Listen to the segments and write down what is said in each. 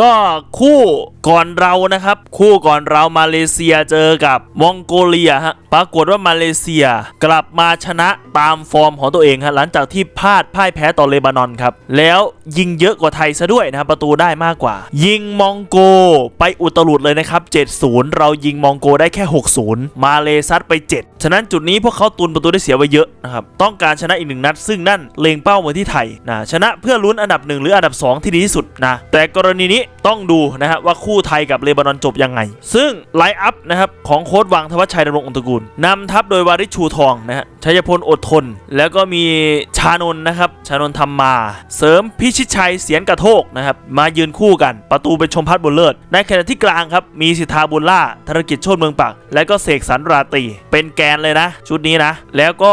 ก็คู่ก่อนเรานะครับ คู่ก่อนเรามาเลเซียเจอกับมองโกเลียฮะปรากฏว่ามาเลเซียกลับมาชนะตามฟอร์มของตัวเองฮะหลังจากที่พลาดพ่ายแพ้ต่อเลบานอนครับ แล้วยิงเยอะกว่าไทยซะด้วยนะครับประตูได้มากกว่า ยิงมองโกไปอุตลุดเลยนะครับ 7-0 เรายิงมองโกได้แค่ 6-0 มาเลซัดไป 7 ฉะนั้นจุดนี้พวกเขาตุนประตูได้เสียไว้เยอะนะครับต้องการชนะอีกหนึ่งนัด ซึ่งนั่นเลงเป้ามาที่ไทยนะชนะเพื่อลุ้นอันดับหนึ่งหรืออันดับสองที่ดีที่สุดนะแต่กรณีนี้ it. ต้องดูนะฮะว่าคู่ไทยกับเลบานอนจบยังไง ซึ่งไลน์อัพนะครับของโค้ดวังธวัชชัยดำรงองตกูลนำทัพโดยวาริชูทองนะฮะชัยพลอดทน แล้วก็มีชานนนะครับชานนท์ธรรมมา เสริมพิชิตชัยเสียนกระโทกนะครับมายืนคู่กัน ประตูเป็นชมพัฒน์บุญเลิศในขณะที่กลางครับมีสิทธาบุญล่าธนกิจโชติเมืองปักและก็เสกสรรราตีเป็นแกนเลยนะ ชุดนี้นะ แล้วก็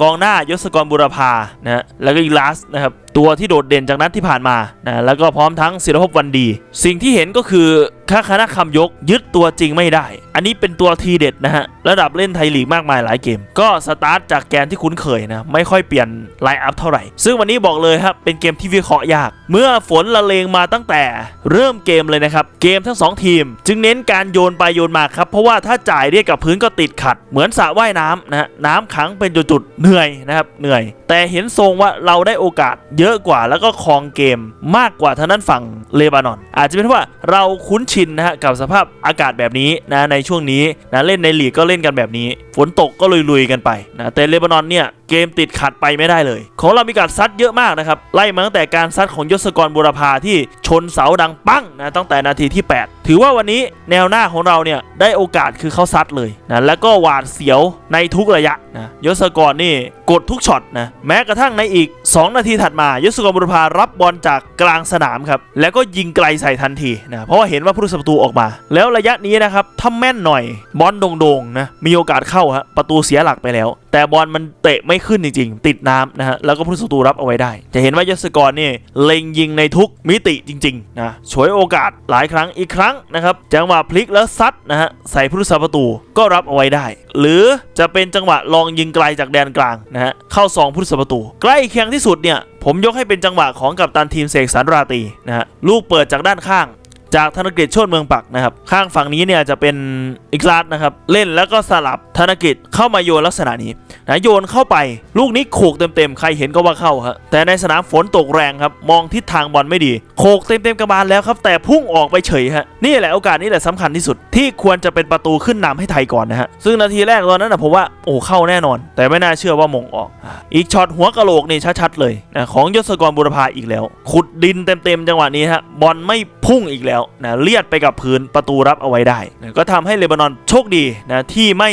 กองหน้ายศกรบุรพานะฮะแล้วก็อีลาสนะครับตัวที่โดดเด่นจากนัดที่ผ่านมานะแล้วก็พร้อมทั้งศิรภพวันดีสิ่งที่เห็นก็คือ ข้าคณะคำยกยึดตัวจริงไม่ได้ อันนี้เป็นตัวทีเด็ดนะฮะ ระดับเล่นไทยลีกมากมายหลายเกม ก็สตาร์ทจากแกนที่คุ้นเคยนะ ไม่ค่อยเปลี่ยนไลน์อัพเท่าไหร่ ซึ่งวันนี้บอกเลยครับ เป็นเกมที่วิเคราะห์ยาก เมื่อฝนละเลงมาตั้งแต่เริ่มเกมเลยนะครับ เกมทั้งสองทีม จึงเน้นการโยนไปโยนมาครับ เพราะว่าถ้าจ่ายเรียกกับพื้นก็ติดขัด เหมือนสระว่ายน้ำนะฮะน้ำขังเป็นจุดๆเหนื่อยนะครับเหนื่อย แต่เห็นทรงว่าเราได้โอกาสเยอะกว่าแล้วก็ครองเกมมากกว่าทางนั้นฝั่งเลบานอน อาจจะเป็นเพราะว่าเราคุ้นชนนะฮะกับสภาพอากาศแบบนี้นะในช่วงนี้นะเล่นในลีกก็เล่นกันแบบนี้ ฝนตกก็ลุยๆกันไปนะแต่เลบานอนเนี่ยเกมติดขัดไปไม่ได้เลย ของเรามีการซัดเยอะมากนะครับ ไล่มาตั้งแต่การซัดของยศกรบุรพาที่ชนเสาดังปั้งนะตั้งแต่นาทีที่ 8 ถือว่าวันนี้แนวหน้าของเราเนี่ยได้โอกาสคือเขาซัดเลยนะแล้วก็หวาดเสียวในทุกระยะนะยศกรนี่กดทุกช็อตนะแม้กระทั่งในอีก 2 นาทีถัดมายศกรบุรพารับบอลจากกลางสนามครับแล้วก็ยิงไกลใส่ทันทีนะเพราะว่าเห็นว่าผู้รักษาประตูออกมา แล้วระยะนี้นะครับถ้าแม่นหน่อยบอลโด่งๆนะมีโอกาสเข้าฮะประตูเสียหลักไปแล้ว แต่บอลมันเตะไม่ขึ้นจริงๆ ติดน้ำนะฮะแล้วก็ผู้รักษาประตูรับเอาไว้ได้ จะเห็นว่ายศกรนี่เล็งยิงในทุกมิติจริงๆนะฉวยโอกาสหลายครั้งอีกครั้งนะครับจังหวะพลิกแล้วซัดนะฮะใส่ผู้รักษาประตูก็รับเอาไว้ได้ หรือจะเป็นจังหวะลองยิงไกลจากแดนกลางนะฮะเข้าซองผู้รักษาประตู ใกล้เคียงที่สุดเนี่ยผมยกให้เป็นจังหวะของกัปตันทีมเสกสรรราตีนะฮะลูกเปิดจากด้านข้าง จากธนกฤษชติเมืองปักนะครับ ข้างฝั่งนี้เนี่ยจะเป็นอิกลาดนะครับ เล่นแล้วก็สลับธนกฤษเข้ามาโยนลักษณะนี้นะโยนเข้าไป ลูกนี้โขกเต็มๆ ใครเห็นก็ว่าเข้าฮะแต่ในสนามฝนตกแรงครับ มองทิศทางบอลไม่ดี โขกเต็มๆกระบาลแล้วครับ แต่พุ่งออกไปเฉยฮะนี่แหละโอกาสนี้แหละสำคัญที่สุด ที่ควรจะเป็นประตูขึ้นนำให้ไทยก่อนนะฮะซึ่งนาทีแรกตอนนั้นนะผมว่าโอ้เข้าแน่นอน แต่ไม่น่าเชื่อว่ามงออก อีกช็อตหัวกะโหลกนี่ชัดๆเลยนะของยศกรบุรพาอีกแล้ว ขุดดินเต็มๆจังหวะนี้ฮะบอลไม่ พุ่งอีกแล้วนะเลียดไปกับพื้นประตูรับเอาไว้ได้นะก็ทำให้เลบานอนโชคดีนะที่ไม่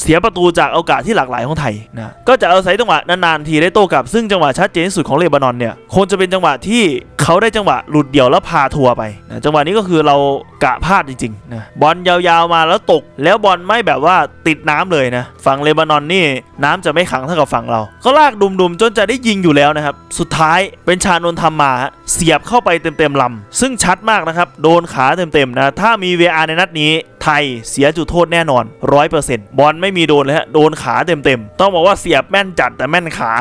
เสียประตูจากโอกาสที่หลากหลายของไทยนะก็จะเอาศัยจังหวะนานๆทีได้โต้กลับซึ่งจังหวะชัดเจนที่สุดของเลบานอนเนี่ยคงจะเป็นจังหวะที่เขาได้จังหวะหลุดเดี่ยวแล้วพาทัวร์ไปนะจังหวะนี้ก็คือเรากะพลาดจริงๆนะบอลยาวๆมาแล้วตก แล้วบอลไม่แบบว่าติดน้ำเลยนะฝั่งเลบานอนนี่น้ำจะไม่ขังเท่ากับฝั่งเรา ก็ลากดุมๆ จนจะได้ยิงอยู่แล้วนะครับสุดท้ายเป็นชานนท์ทำมาเสียบเข้าไปเต็มๆลำซึ่งชัดมากนะครับ โดนขาเต็มๆนะ ถ้ามี VR ในนัดนี้ ไทยเสียจุดโทษแน่นอน100%บอลไม่มีโดนเลยฮะ โดนขาเต็มๆ ต้องบอกว่าเสียบแม่นจัดแต่แม่นขา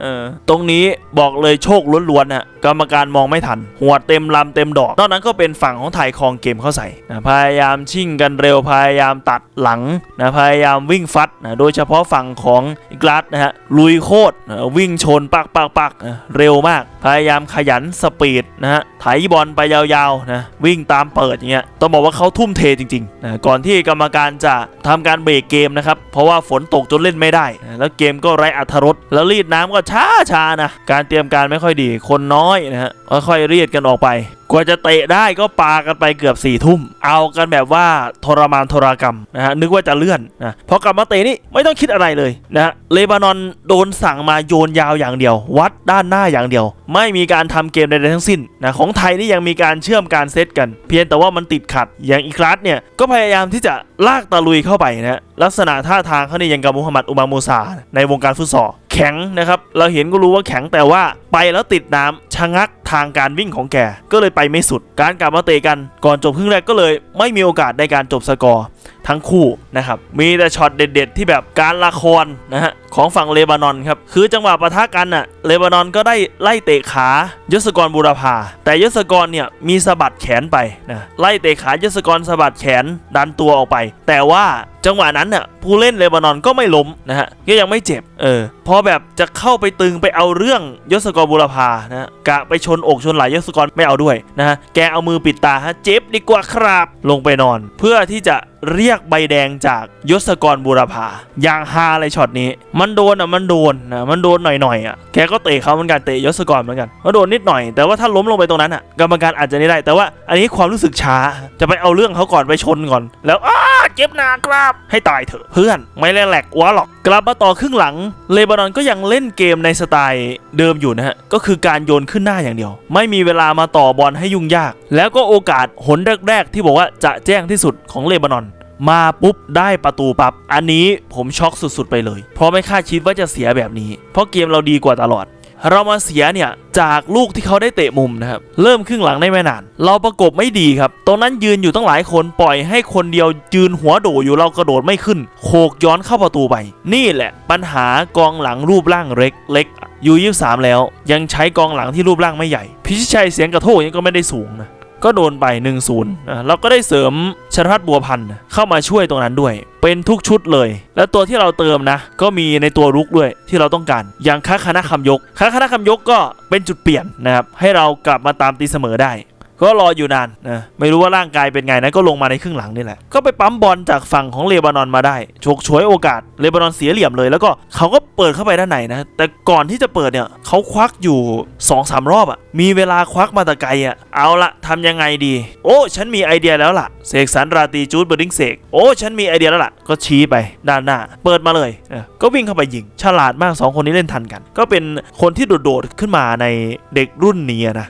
เออตรงนี้บอกเลยโชคล้วนๆนะกรรมการมองไม่ทัน หัวเต็มลำเต็มดอกนอกนั้นก็เป็นฝั่งของไทยครองเกมเข้าใส่นะพยายามชิ่งกันเร็วพยายามตัดหลังนะพยายามวิ่งฟัดนะโดยเฉพาะฝั่งของอิกลัดนะฮะลุยโคตรนะวิ่งชนปักปักปักนะเร็วมาก พยายามขยันสปีดนะฮะไถบอลไปยาวๆนะวิ่งตามเปิดอย่างเงี้ยต้องบอกว่าเขาทุ่มเทจริงๆนะก่อนที่กรรมการจะทำการเบรกเกมนะครับ เพราะว่าฝนตกจนเล่นไม่ได้ แล้วเกมก็ไร้อัธรสแล้วรีดน้ำก็ช้าช้านะ การเตรียมการไม่ค่อยดี คนน้อยนะฮะค่อยๆรีดกันออกไป กว่าจะเตะได้ก็ปากันไปเกือบ4ี่ทุ่ม เอากันแบบว่าทรมานทรกรรมนะฮะนึกว่าจะเลื่อนนะพอกลับมาเตะนี่ไม่ต้องคิดอะไรเลยนะเลบานอนโดนสั่งมาโยนยาวอย่างเดียว วัดด้านหน้าอย่างเดียว ไม่มีการทำเกมใดๆทั้งสิ้นนะของไทยนี่ยังมีการเชื่อมการเซตกัน เพียงแต่ว่ามันติดขัด อย่างอีคลาสเนี่ยก็พยายามที่จะลากตะลุยเข้าไปนะลักษณะท่าทางเขาเนี่ยยังกับมุฮัมมัดอุมามูซาในวงการฟุตซอลแข็งนะครับเราเห็นก็รู้ว่าแข็งแต่ว่าไปแล้วติดน้ำชะงัก ทางการวิ่งของแกก็เลยไปไม่สุด การกลับมาเตะกันก่อนจบครึ่งแรกก็เลยไม่มีโอกาสในการจบสกอร์ทั้งคู่นะครับ มีแต่ช็อตเด็ด ๆ ที่แบบการละครนะฮะของฝั่งเลบานอนครับ คือจังหวะปะทะกันน่ะเลบานอนก็ได้ไล่เตะขายศกรบูรพา แต่ยศกรเนี่ยมีสะบัดแขนไปนะไล่เตะขายศกรสะบัดแขนดันตัวออกไป แต่ว่าจังหวะนั้นน่ะผู้เล่นเลบานอนก็ไม่ล้มนะฮะก็ยังไม่เจ็บเออพอแบบจะเข้าไปตึงไปเอาเรื่องยศกรบูรพานะกะไปชนอกชนไหลยศกรไม่เอาด้วยนะฮะแกเอามือปิดตาฮะเจ็บดีกว่าครับ ลงไปนอน เพื่อที่จะ เรียกใบแดงจากยศกรบูรพาอย่างฮาเลยช็อตนี้ มันโดนอะมันโดนนะมันโดนหน่อยๆอะแกก็เตะเขาเหมือนกันเตะยศกรเหมือนกันก็โดนนิดหน่อย แต่ว่าถ้าล้มลงไปตรงนั้นอะกรรมการอาจจะไม่ได้ แต่ว่าอันนี้ความรู้สึกช้าจะไปเอาเรื่องเขาก่อนไปชนก่อน แล้วอ้าเจ็บหนักครับ ให้ตายเถอะเพื่อนไม่แลแหลกวะหรอกกลับมาต่อครึ่งหลังเลบานอนก็ยังเล่นเกมในสไตล์เดิมอยู่นะฮะ ก็คือการโยนขึ้นหน้าอย่างเดียว ไม่มีเวลามาต่อบอลให้ยุ่งยาก แล้วก็โอกาสหนแรก ๆ ที่บอกว่าจะแจ้งที่สุดของเลบานอน มาปุ๊บได้ประตูปับ๊บอันนี้ผมช็อกสุดๆไปเลย เพราะไม่คาดคิดว่าจะเสียแบบนี้ เพราะเกมเราดีกว่าตลอด เรามาเสียเนี่ยจากลูกที่เขาได้เตะมุมนะครับเริ่มครึ่งหลังได้ไม่นาน เราประกบไม่ดีครับตรงนั้นยืนอยู่ตั้งหลายคนปล่อยให้คนเดียวยืนหัวโดอยู่เรากระโดดไม่ขึ้นโขกย้อนเข้าประตูไป นี่แหละปัญหากองหลังรูปร่างเล็กเล็กยูยี่สามแล้ว ยังใช้กองหลังที่รูปร่างไม่ใหญ่ พิชิชัยเสียงกระโทกยังก็ไม่ได้สูงนะ ก็โดนไป1-0นะเราก็ได้เสริมชนพัฒน์บัวพันธ์เข้ามาช่วยตรงนั้นด้วย เป็นทุกชุดเลย แล้วตัวที่เราเติมนะ ก็มีในตัวรุกด้วยที่เราต้องการ อย่างค้าคณะคำยกค้าคณะคำยกก็เป็นจุดเปลี่ยนนะครับให้เรากลับมาตามตีเสมอได้ ก็รออยู่นานนะไม่รู้ว่าร่างกายเป็นไงนะก็ลงมาในครึ่งหลังนี่แหละก็ไปปั๊มบอลจากฝั่งของเลบานอนมาได้ฉกฉวยโอกาสเลบานอนเสียเหลี่ยมเลย แล้วก็เขาก็เปิดเข้าไปด้านในนะแต่ก่อนที่จะเปิดเนี่ยเขาควักอยู่2อสารอบอะ่ะมีเวลาควักมาแตะไกลอะ่ะเอาละทำยังไงดี โอ้ฉันมีไอเดียแล้วล่ะเสกสรรราตีจูดเบอร์ดิงเสกโอ้ฉันมีไอเดียแล้วล่ะก็ชี้ไปด้านหน้า เปิดมาเลยเก็วิ่งเข้าไปยิง ฉลาดมากสองคนนี้เล่นทันกัน ก็เป็นคนที่โดดๆขึ้นมาในเด็กรุ่นนี้นะ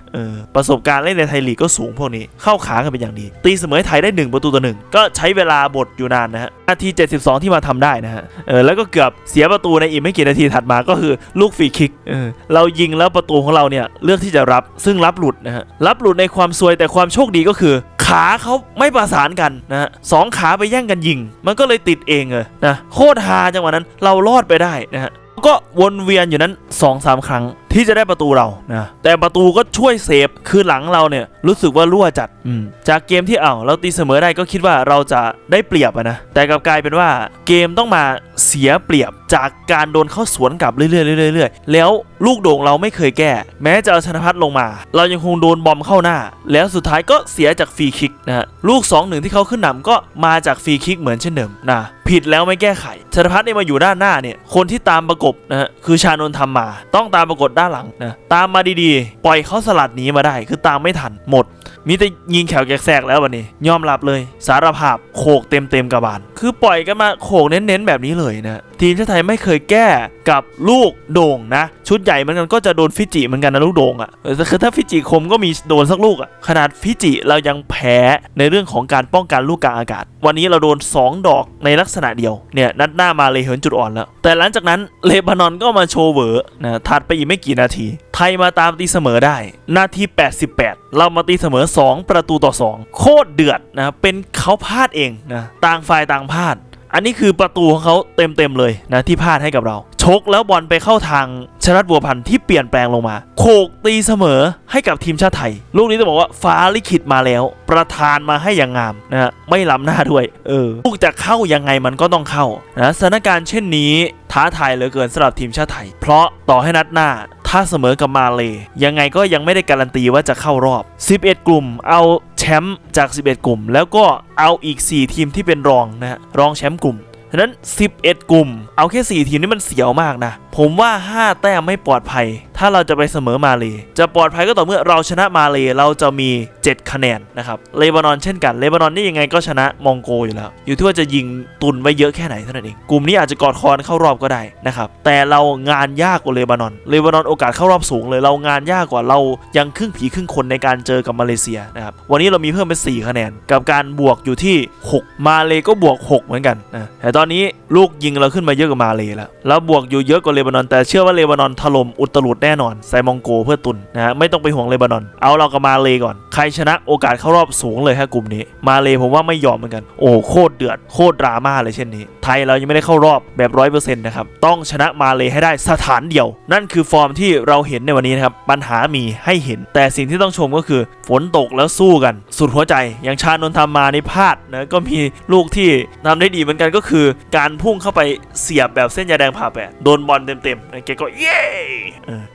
ประสบการณ์เล่นในไทยลีกก็สูงพวกนี้เข้าขากันเป็นอย่างดี ตีเสมอไทยได้ 1 ประตูต่อหนึ่งก็ใช้เวลาบทอยู่นานนะฮะนาที 72 ที่มาทำได้นะฮะเออแล้วก็เกือบเสียประตูในอีกไม่กี่นาทีถัดมาก็คือลูกฟรีคิกเออเรายิงแล้วประตูของเราเนี่ยเลือกที่จะรับซึ่งรับหลุดนะฮะรับหลุดในความซวยแต่ความโชคดีก็คือขาเขาไม่ประสานกันนะฮะสองขาไปแย่งกันยิง มันก็เลยติดเองเลยนะโคตรฮาจังหวะนั้นเรารอดไปได้นะฮะก็วนเวียนอยู่นั้น2อสาครั้ง ที่จะได้ประตูเรานะแต่ประตูก็ช่วยเซฟคือหลังเราเนี่ยรู้สึกว่ารั่วจัดอืมจากเกมที่เอาเราตีเสมอได้ก็คิดว่าเราจะได้เปรียบอะนะแต่กลับกลายเป็นว่าเกมต้องมาเสียเปรียบจากการโดนเข้าสวนกลับเรื่อยๆเรื่อยๆแล้วลูกโด่งเราไม่เคยแก้ แม้จะเอาชนพัฒน์ลงมา เรายังคงโดนบอมเข้าหน้า แล้วสุดท้ายก็เสียจากฟรีคิกนะฮะลูก 2-1 ที่เขาขึ้นนำก็มาจากฟรีคิกเหมือนเช่นเดิมนะผิดแล้วไม่แก้ไขชนพัฒน์เนี่ยมาอยู่ด้านหน้าเนี่ยคนที่ตามประกบนะฮะคือชานนท์ทำมา ต้องตามประกบด้านหลังนะตามมาดีๆ ปล่อยเขาสลัดหนีมาได้ คือตามไม่ทันหมด มีแต่ยิงแขวแกกแล้ววันนี้ ยอมรับเลย สารภาพโขกเต็มเต็มๆกระบาล คือปล่อยกันมาโขกเน้นๆแบบนี้เลยนะ ทีมชาติไทยไม่เคยแก้กับลูกโด่งนะ ชุดใหญ่เหมือนกันก็จะโดนฟิจิเหมือนกันนะลูกโด่งอะ่ะคือถ้าฟิจิคมก็มีโดนสักลูกอะ่ะขนาดฟิจิเรายังแพ้ในเรื่องของการป้องกันลูกกลางอากาศ วันนี้เราโดน 2 ดอกในลักษณะเดียวเนี่ยนัดหน้ามาเลยเหินจุดอ่อนแล้ว แต่หลังจากนั้นเลบานอนก็มาโชว์เหวอนะถัดไปอีกไม่กี่นาที ไทยมาตามตีเสมอได้ นาที 88 เรามาตีเสมอ 2 ประตูต่อ 2 โคตรเดือดนะเป็นเขาพลาดเองนะต่างฝ่ายต่างพลาด อันนี้คือประตูของเขาเต็มๆเลยนะที่พลาดให้กับเรา ชกแล้วบอลไปเข้าทางชนัดบัวพันธ์ที่เปลี่ยนแปลงลงมา โขกตีเสมอให้กับทีมชาติไทย ลูกนี้ต้องบอกว่าฟ้าลิขิตมาแล้ว ประธานมาให้อย่างงามนะฮะไม่ล้ำหน้าด้วย เออลูกจะเข้ายังไงมันก็ต้องเข้านะสถานการณ์เช่นนี้ท้าทายเหลือเกินสำหรับทีมชาติไทย เพราะต่อให้นัดหน้า ถ้าเสมอกับมาเลยยังไงก็ยังไม่ได้การันตีว่าจะเข้ารอบ 11 กลุ่มเอาแชมป์จาก 11 กลุ่ม แล้วก็เอาอีก 4 ทีมที่เป็นรองนะฮะรองแชมป์กลุ่มฉะนั้น 11 กลุ่ม เอาแค่ 4 ทีมนี่มันเสียวมากนะ ผมว่า 5 แต้มไม่ปลอดภัย ถ้าเราจะไปเสมอมาเลจะปลอดภัยก็ต่อเมื่อเราชนะมาเลเราจะมี 7 คะแนนนะครับเลบานอนเช่นกันเลบานอนนี่ยังไงก็ชนะมองโกอยู่แล้ว อยู่ที่ว่าจะยิงตุนไว้เยอะแค่ไหนเท่านั้นเองกลุ่มนี้อาจจะกอดคอนเข้ารอบก็ได้นะครับแต่เรางานยากกว่าเลบานอนเลบานอนโอกาสเข้ารอบสูงเลยเรางานยากกว่าเรายังครึ่งผีครึ่งคนในการเจอกับมาเลเซียนะครับวันนี้เรามีเพิ่มเป็น4คะแนน กับการบวกอยู่ที่ 6 มาเลก็บวก 6 เหมือนกันนะแต่ตอนนี้ลูกยิงเราขึ้นมาเยอะกว่ามาเลแล้วแล้วบวกอยู่เยอะกว่าเลเลบานอน แต่เชื่อว่าเลบานอนถล่มอุตรุดแน่น่นอนใส่มองโกเพื่อตุนนะฮะไม่ต้องไปห่วงเลบานอน เอาเรากับมาเลก่อน ใครชนะโอกาสเข้ารอบสูงเลยฮะกลุ่มนี้ มาเลผมว่าไม่ยอมเหมือนกัน โอ้โคตรเดือดโคตรดราม่าเลยเช่นนี้ ไทยเรายังไม่ได้เข้ารอบแบบร้อยเปอร์เซ็นต์นะครับต้องชนะมาเลให้ได้สถานเดียว นั่นคือฟอร์มที่เราเห็นในวันนี้นะครับปัญหามีให้เห็น แต่สิ่งที่ต้องชมก็คือ ฝนตกแล้วสู้กัน สุดหัวใจอย่างชานนท์ทำมาในพลาดนะก็มีลูกที่ทำได้ดีเหมือนกันก็คือ การพุ่งเข้าไปเสียบแบบเส้นยาแดงผ่าแปดโดนบอลเต็มๆนะแกก็เย้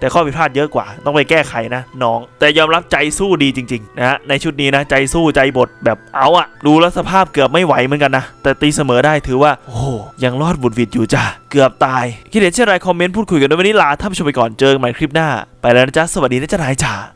แต่ข้อผิดพลาดเยอะกว่า ต้องไปแก้ไขนะน้อง แต่ยอมรับใจสู้ดีจริงๆนะฮะในชุดนี้นะใจสู้ใจบทแบบเอาอะดูแลสภาพเกือบไม่ไหวเหมือนกันนะ แต่ตีเสมอได้ถือว่า โอ้ยังรอดบุดวิดอยู่จ้ะเกือบตาย คิดเห็นเช่นไรคอมเมนต์พูดคุยกันด้วยวันนี้ลาท่านผู้ชมไปก่อนเจอกันใหม่คลิปหน้า ไปแล้วนะจ๊ะสวัสดีนะจ๊ะนายจ๋า